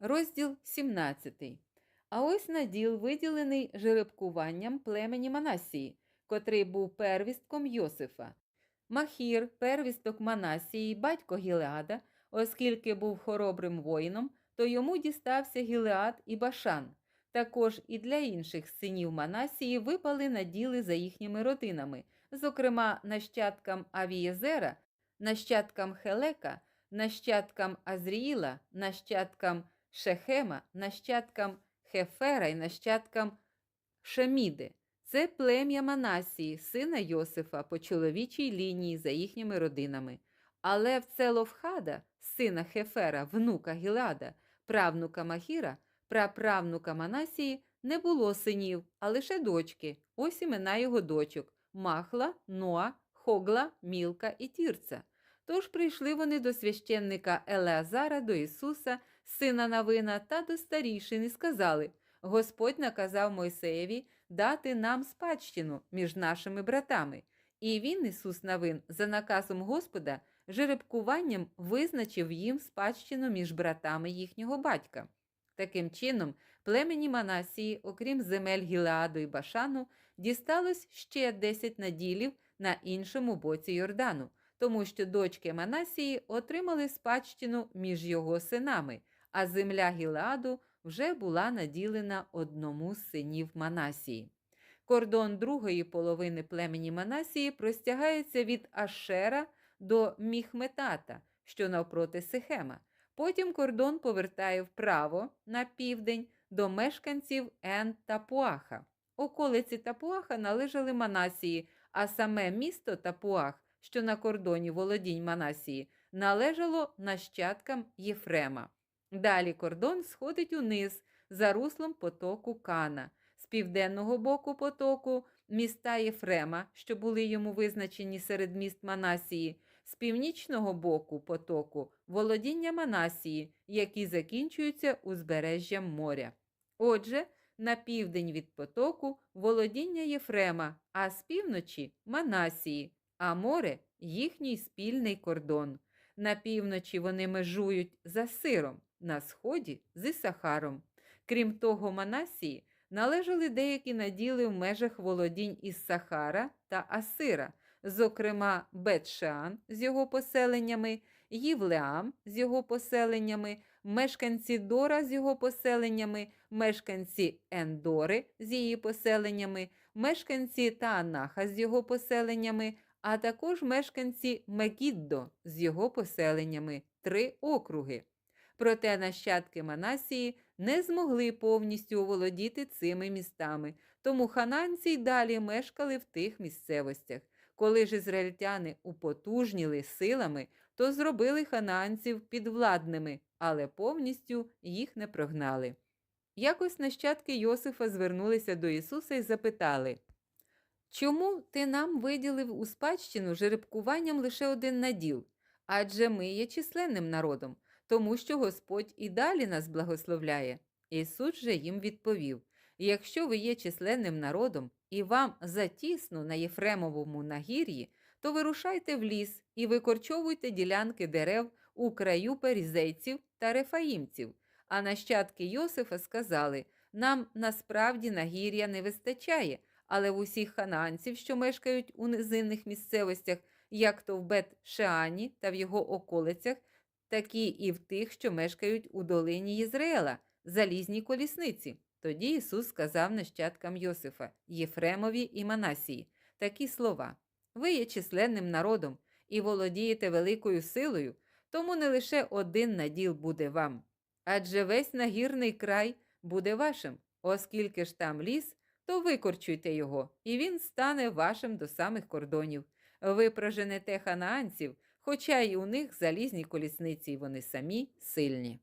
Розділ 17. А ось наділ виділений жеребкуванням племені Манасії, котрий був первістком Йосифа. Махір, первісток Манасії, батько Гілеада, оскільки був хоробрим воїном, то йому дістався Гілеад і Башан. Також і для інших синів Манасії випали наділи за їхніми родинами, зокрема нащадкам Авієзера, нащадкам Хелека, нащадкам Азріїла, нащадкам Шехема, нащадкам Хефера і нащадкам Шеміди. Це плем'я Манасії, сина Йосифа по чоловічій лінії за їхніми родинами. Але в Целовхада, сина Хефера, внука Гілада, правнука Махіра, праправнука Манасії, не було синів, а лише дочки. Ось імена його дочок Махла, Ноа, Хогла, Мілка і Тірца. Тож прийшли вони до священника Елеазара, до Ісуса, сина Навина, та до старішин і сказали: Господь наказав Мойсеєві дати нам спадщину між нашими братами. І він, Ісус Навин, за наказом Господа, жеребкуванням визначив їм спадщину між братами їхнього батька. Таким чином, племені Манасії, окрім земель Гілеаду і Башану, дісталось ще 10 наділів на іншому боці Йордану, тому що дочки Манасії отримали спадщину між його синами, а земля Гілеаду вже була наділена одному з синів Манасії. Кордон другої половини племені Манасії простягається від Ашера до Міхметата, що навпроти Сихема. Потім кордон повертає вправо на південь до мешканців Ен Тапуаха. Околиці Тапуаха належали Манасії, а саме місто Тапуах, що на кордоні володінь Манасії, належало нащадкам Єфрема. Далі кордон сходить униз за руслом потоку Кана, з південного боку потоку міста Єфрема, що були йому визначені серед міст Манасії, з північного боку потоку володіння Манасії, які закінчуються узбережжям моря. Отже, на південь від потоку володіння Єфрема, а з півночі Манасії, а море їхній спільний кордон. На півночі вони межують за сиром, на сході з Ісахаром. Крім того, Манасії належали деякі наділи в межах володінь із Сахара та Асира, зокрема Бетшеан з його поселеннями, Ївлеам з його поселеннями, мешканці Дора з його поселеннями, мешканці Ендори з її поселеннями, мешканці Таанаха з його поселеннями, а також мешканці Мегіддо з його поселеннями три округи. Проте нащадки Манасії не змогли повністю оволодіти цими містами, тому хананці й далі мешкали в тих місцевостях. Коли ж ізраїльтяни употужніли силами, то зробили хананців підвладними, але повністю їх не прогнали. Якось нащадки Йосифа звернулися до Ісуса і запитали Чому ти нам виділив у спадщину жеребкуванням лише один наділ? Адже ми є численним народом, тому що Господь і далі нас благословляє. Ісус же їм відповів Якщо ви є численним народом і вам затісно на Єфремовому нагір'ї, то вирушайте в ліс і викорчовуйте ділянки дерев у краю перізейців та рефаїмців. А нащадки Йосифа сказали: нам насправді нагір'я не вистачає, але в усіх хананців, що мешкають у низинних місцевостях, як то в Бет-Шеані та в його околицях, такі і в тих, що мешкають у долині Єзраїла, залізній колісниці. Тоді Ісус сказав нащадкам Йосифа, Єфремові і Манасії такі слова: Ви є численним народом і володієте великою силою, тому не лише один наділ буде вам, адже весь нагірний край буде вашим, оскільки ж там ліс, то викорчуйте його, і він стане вашим до самих кордонів. Ви проженете ханаанців, хоча й у них залізні колісниці, і вони самі сильні.